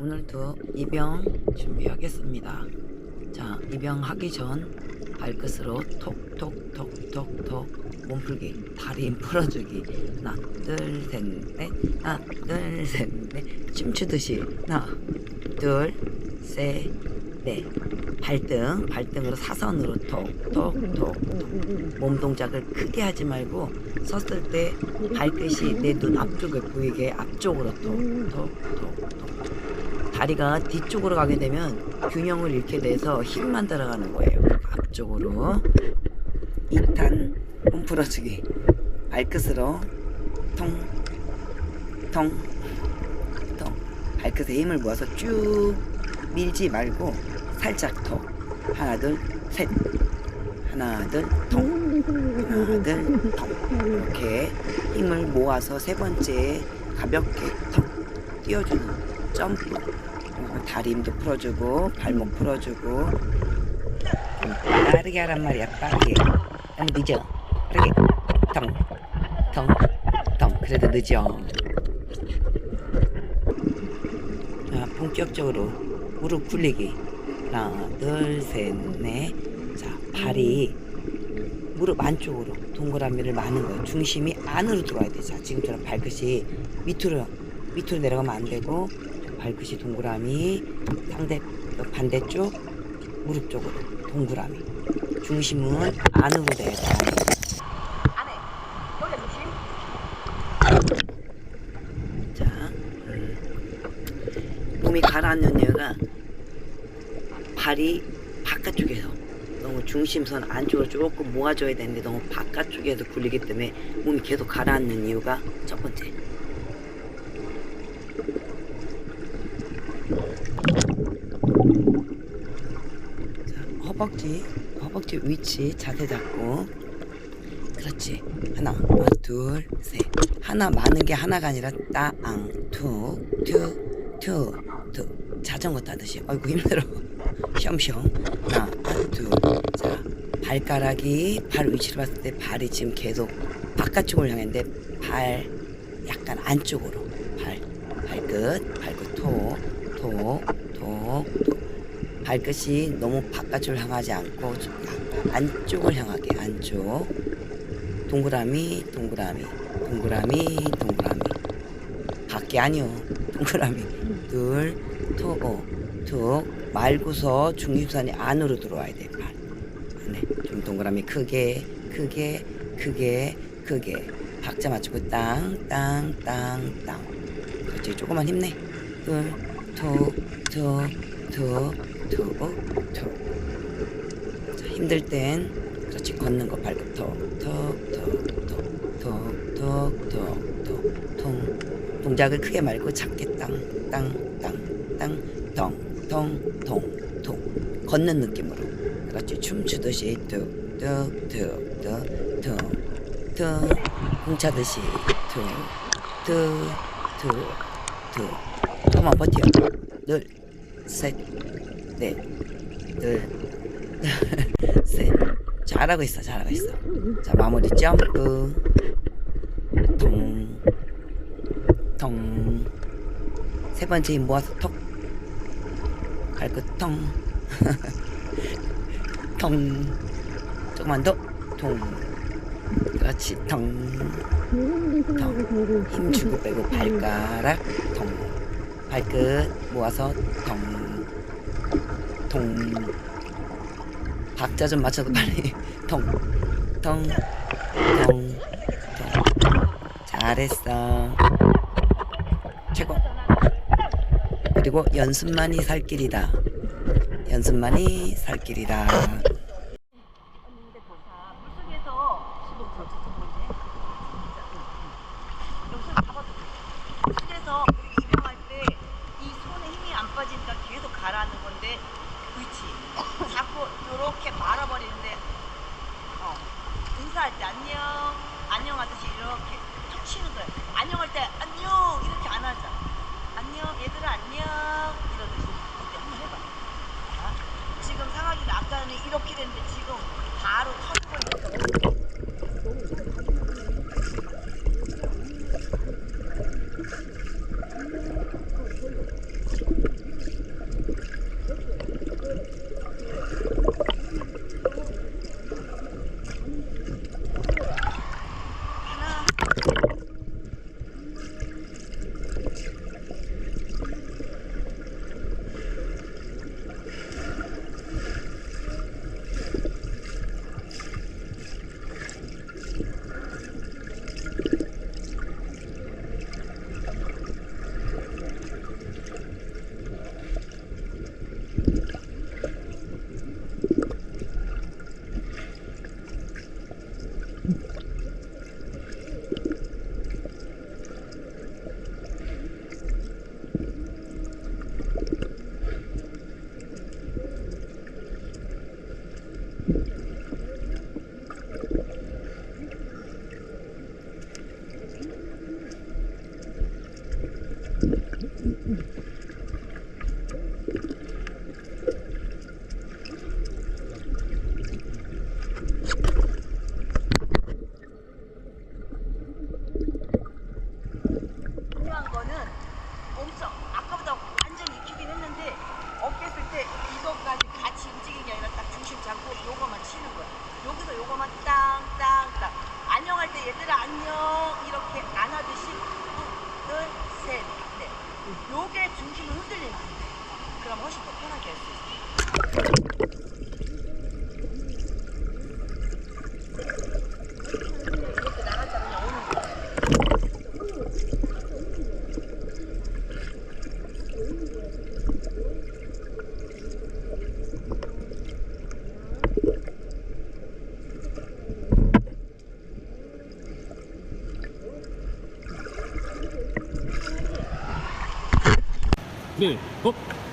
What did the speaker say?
오늘도 입영 준비하겠습니다. 자, 입영하기 전 발끝으로 톡톡톡톡톡 몸풀기, 다리 힘 풀어주기. 하나, 둘, 셋, 넷. 하나, 둘, 셋, 넷. 춤추듯이. 하나, 둘, 셋, 넷. 발등, 발등으로 사선으로 톡톡 톡. 몸 동작을 크게 하지 말고 섰을 때 발끝이 내 눈 앞쪽에 보이게 앞쪽으로 톡 톡 톡 톡. 다리가 뒤쪽으로 가게 되면 균형을 잃게 돼서 힘만 들어가는 거예요. 앞쪽으로. 2탄 몸 풀어주기. 발끝으로 통통통 발끝에 힘을 모아서 쭉 밀지 말고 살짝 톡 하나 둘 셋. 하나 둘통 하나 둘통 이렇게 힘을 모아서 세 번째 가볍게 턱 띄워주는 점프 그리고 다리 힘도 풀어주고 발목 풀어주고. 좀 빠르게 하란 말이야 빠르게. 너무 늦어. 빠르게. 텅텅텅 그래도 늦어. 자 본격적으로 무릎 굴리기. 하나 둘셋넷자 발이 무릎 안쪽으로 동그라미를 마는 거예요. 중심이 안으로 들어와야 돼. 자 지금처럼 발끝이 밑으로 밑으로 내려가면 안 되고 발끝이 동그라미 상대 반대쪽 무릎 쪽으로 동그라미. 중심은 안으로 조심. 자 음. 몸이 가라앉는 이유가 발이 바깥쪽에서 너무 중심선 안쪽으로 조금 모아줘야 되는데 너무 바깥쪽에서 굴리기 때문에 몸이 계속 가라앉는 이유가 첫 번째 자, 허벅지 허벅지 위치 자세 잡고. 그렇지. 하나 둘 셋. 하나 많은 게 하나가 아니라 따앙 툭 툭 툭 툭 자전거 타듯이. 아이고 힘들어. 쉬엄쉬엄 하나 둘 자. 발가락이 발 위치를 봤을 때 발이 지금 계속 바깥쪽을 향했는데 발 약간 안쪽으로. 발 발끝 발끝 톡톡 톡톡 발끝이 너무 바깥쪽을 향하지 않고 안쪽을 향하게 안쪽. 동그라미 동그라미 동그라미 동그라미. 밖에 아니요 동그라미. 둘톡톡 말고서 중립선이 안으로 들어와야 돼발. 안에. 좀 동그라미 크게 크게 크게 크게. 박자 맞추고 땅 땅 땅땅. 그렇지. 조금만 힘내. 둘톡 톡톡톡톡 자, 힘들 땐 그렇지 걷는 거 발끝 톡톡 톡 톡 톡 톡 톡 통 동작을 크게 말고 작게 땅 땅 땅땅텅텅텅통 걷는 느낌으로. 그렇지. 춤추듯이 툭 툭 툭 툭 툭 툭 공차듯이 툭 툭 툭툭 조금만 버텨. 둘 셋 넷 둘 셋. 잘하고 있어 잘하고 있어. 자 마무리 점프. 통 통 세 번째 힘 모아서 톡. 발끝 통 통 조금만 더 통 그렇지 통 통 힘 주고 빼고 발가락. 통 발끝 모아서 통 통 박자 좀 맞춰도 빨리. 통통통통 잘했어. 최고. 그리고 연습만이 살 길이다. 연습만이 살 길이다 Thank you. 네, 어?